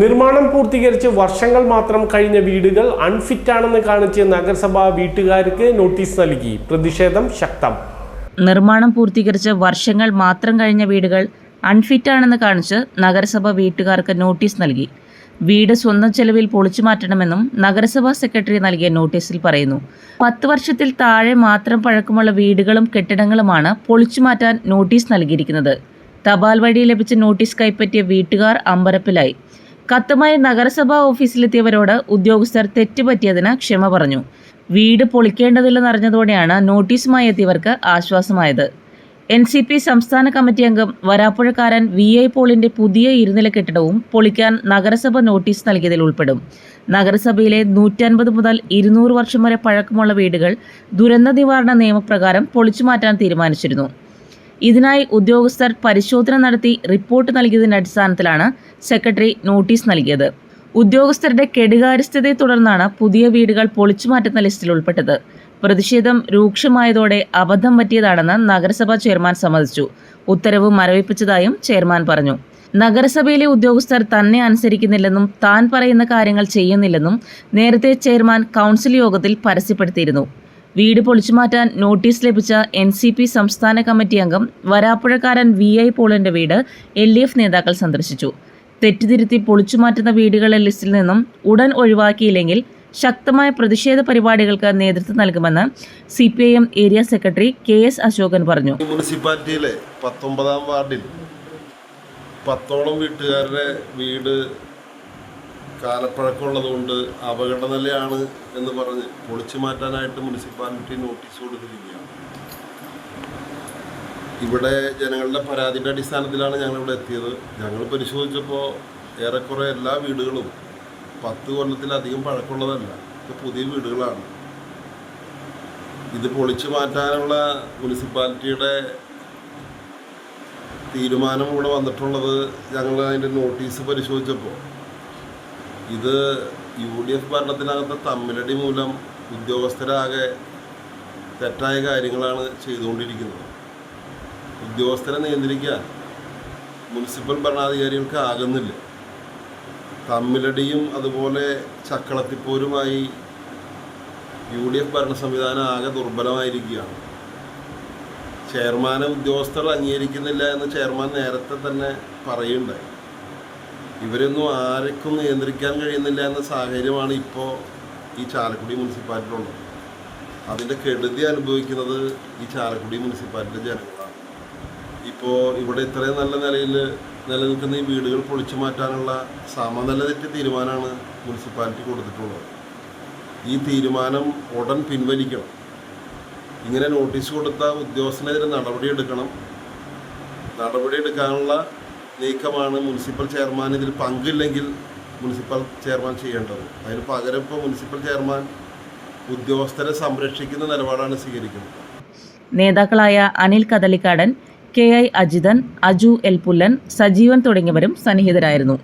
നിർമ്മാണം പൂർത്തീകരിച്ച് വർഷങ്ങൾ മാത്രം കഴിഞ്ഞ വീടുകൾ അൺഫിറ്റാണെന്ന് കാണിച്ച് നഗരസഭ വീട്ടുകാർക്ക് നോട്ടീസ് നൽകി. പ്രതിഷേധം ശക്തം. നിർമ്മാണം പൂർത്തീകരിച്ച് വർഷങ്ങൾ മാത്രം കഴിഞ്ഞ വീടുകൾ അൺഫിറ്റാണെന്ന് കാണിച്ച് നഗരസഭ വീട്ടുകാർക്ക് നോട്ടീസ് നൽകി. വീട് സ്വന്തം ചെലവിൽ പൊളിച്ചു മാറ്റണമെന്നും നഗരസഭാ സെക്രട്ടറി നൽകിയ നോട്ടീസിൽ പറയുന്നു. പത്ത് വർഷത്തിൽ താഴെ മാത്രം പഴക്കമുള്ള വീടുകളും കെട്ടിടങ്ങളുമാണ് പൊളിച്ചു മാറ്റാൻ നോട്ടീസ് നൽകിയിരിക്കുന്നത്. തപാൽ വഴി ലഭിച്ച നോട്ടീസ് കൈപ്പറ്റിയ വീട്ടുകാർ അമ്പരപ്പിലായി. കത്തുമായി നഗരസഭാ ഓഫീസിലെത്തിയവരോട് ഉദ്യോഗസ്ഥർ തെറ്റുപറ്റിയതിന് ക്ഷമ പറഞ്ഞു. വീട് പൊളിക്കേണ്ടതില്ലെന്നറിഞ്ഞതോടെയാണ് നോട്ടീസുമായി എത്തിയവർക്ക് ആശ്വാസമായത്. എൻ സി പി സംസ്ഥാന കമ്മിറ്റി അംഗം വരാപ്പുഴക്കാരൻ വി ഐ പോളിന്റെ പുതിയ ഇരുനില കെട്ടിടവും പൊളിക്കാൻ നഗരസഭ നോട്ടീസ് നൽകിയതിൽ ഉൾപ്പെടും. നഗരസഭയിലെ നൂറ്റൻപത് മുതൽ ഇരുന്നൂറ് വർഷം വരെ പഴക്കമുള്ള വീടുകൾ ദുരന്ത നിവാരണ നിയമപ്രകാരം പൊളിച്ചു മാറ്റാൻ തീരുമാനിച്ചിരുന്നു. ഇതിനായി ഉദ്യോഗസ്ഥർ പരിശോധന നടത്തി റിപ്പോർട്ട് നൽകിയതിന്റെ അടിസ്ഥാനത്തിലാണ് സെക്രട്ടറി നോട്ടീസ് നൽകിയത്. ഉദ്യോഗസ്ഥരുടെ കെടുകാര്യസ്ഥതയെ തുടർന്നാണ് പുതിയ വീടുകൾ പൊളിച്ചു മാറ്റുന്ന ലിസ്റ്റിൽ ഉൾപ്പെട്ടത്. പ്രതിഷേധം രൂക്ഷമായതോടെ അബദ്ധം പറ്റിയതാണെന്ന് നഗരസഭാ ചെയർമാൻ സമ്മതിച്ചു. ഉത്തരവ് മരവിപ്പിച്ചതായും ചെയർമാൻ പറഞ്ഞു. നഗരസഭയിലെ ഉദ്യോഗസ്ഥർ തന്നെ അനുസരിക്കുന്നില്ലെന്നും താൻ പറയുന്ന കാര്യങ്ങൾ ചെയ്യുന്നില്ലെന്നും നേരത്തെ ചെയർമാൻ കൗൺസിൽ യോഗത്തിൽ പരസ്യപ്പെടുത്തിയിരുന്നു. വീട് പൊളിച്ചു മാറ്റാൻ നോട്ടീസ് ലഭിച്ച എൻ സി പി സംസ്ഥാന കമ്മിറ്റി അംഗം വരാപ്പുഴക്കാരൻ വി ഐ പോളിന്റെ വീട് എൽ ഡി എഫ് നേതാക്കൾ സന്ദർശിച്ചു. തെറ്റുതിരുത്തി പൊളിച്ചുമാറ്റുന്ന വീടുകളുടെ ലിസ്റ്റിൽ നിന്നും ഉടൻ ഒഴിവാക്കിയില്ലെങ്കിൽ ശക്തമായ പ്രതിഷേധ പരിപാടികൾക്ക് നേതൃത്വം നൽകുമെന്ന് C P I M area secretary K S Ashokan പറഞ്ഞു. മുനിസിപ്പാലിറ്റിയിലെ പത്തൊമ്പതാം വാർഡിൽ പത്തോളം വീട്ടുകാരുടെ വീട് കാലപ്പഴക്കമുള്ളതുകൊണ്ട് അപകടനിലയാണ് എന്ന് പറഞ്ഞ് പൊളിച്ചു മാറ്റാനായിട്ട് മുനിസിപ്പാലിറ്റി നോട്ടീസ് കൊടുത്തിരിക്കുകയാണ്. ഇവിടെ ജനങ്ങളുടെ പരാതിയുടെ അടിസ്ഥാനത്തിലാണ് ഞങ്ങളിവിടെ എത്തിയത്. ഞങ്ങൾ പരിശോധിച്ചപ്പോൾ ഏറെക്കുറെ എല്ലാ വീടുകളും പത്ത് കൊല്ലത്തിലധികം പഴക്കമുള്ളതല്ല ഇത് പുതിയ വീടുകളാണ്. ഇത് പൊളിച്ചു മാറ്റാനുള്ള മുനിസിപ്പാലിറ്റിയുടെ തീരുമാനം ഇവിടെ വന്നിട്ടുള്ളത് ഞങ്ങൾ അതിന്റെ നോട്ടീസ് പരിശോധിച്ചപ്പോൾ ഇത് യു ഡി എഫ് ഭരണത്തിനകത്ത് തമ്മിലടി മൂലം ഉദ്യോഗസ്ഥരാകെ തെറ്റായ കാര്യങ്ങളാണ് ചെയ്തുകൊണ്ടിരിക്കുന്നത്. ഉദ്യോഗസ്ഥരെ നിയന്ത്രിക്കാൻ മുനിസിപ്പൽ ഭരണാധികാരികൾക്ക് ആകുന്നില്ല. തമ്മിലടിയും അതുപോലെ ചക്കളത്തിപ്പോരുമായി യു ഡി എഫ് ഭരണ സംവിധാനം ആകെ ദുർബലമായിരിക്കുകയാണ്. ചെയർമാനെ ഉദ്യോഗസ്ഥർ അംഗീകരിക്കുന്നില്ല എന്ന് ചെയർമാൻ നേരത്തെ തന്നെ പറയുണ്ടായി ഇവരൊന്നും ആർക്കും നിയന്ത്രിക്കാൻ കഴിയുന്നില്ല എന്ന സാഹചര്യമാണ് ഇപ്പോൾ ഈ ചാലക്കുടി മുനിസിപ്പാലിറ്റിയിലുള്ളത് അതിന്റെ കെടുതി അനുഭവിക്കുന്നത് ഈ ചാലക്കുടി മുനിസിപ്പാലിറ്റി ജനങ്ങളാണ്. ഇപ്പോൾ ഇവിടെ ഇത്രയും നല്ല നിലയിൽ നിലനിൽക്കുന്ന ഈ വീടുകൾ പൊളിച്ചു മാറ്റാനുള്ള സമനില തെറ്റിയ തീരുമാനമാണ് മുനിസിപ്പാലിറ്റി കൊടുത്തിട്ടുള്ളത്. ഈ തീരുമാനം ഉടൻ പിൻവലിക്കണം. ഇങ്ങനെ നോട്ടീസ് കൊടുത്ത ഉദ്യോഗസ്ഥനെതിരെ നടപടിയെടുക്കണം നടപടിയെടുക്കാനുള്ള നീക്കമാണ് മുനിസിപ്പൽ ചെയർമാൻ ഇതിൽ പങ്കില്ലെങ്കിൽ മുനിസിപ്പൽ ചെയർമാൻ ചെയ്യേണ്ടത്. അതിന് പകരം ഇപ്പോൾ മുനിസിപ്പൽ ചെയർമാൻ ഉദ്യോഗസ്ഥരെ സംരക്ഷിക്കുന്ന നിലപാടാണ് സ്വീകരിക്കുന്നത്. നേതാക്കളായ Anil Kadalikkadan K I Ajithan Aju L Pullan Sajeevan തുടങ്ങിയവരും സന്നിഹിതരായിരുന്നു.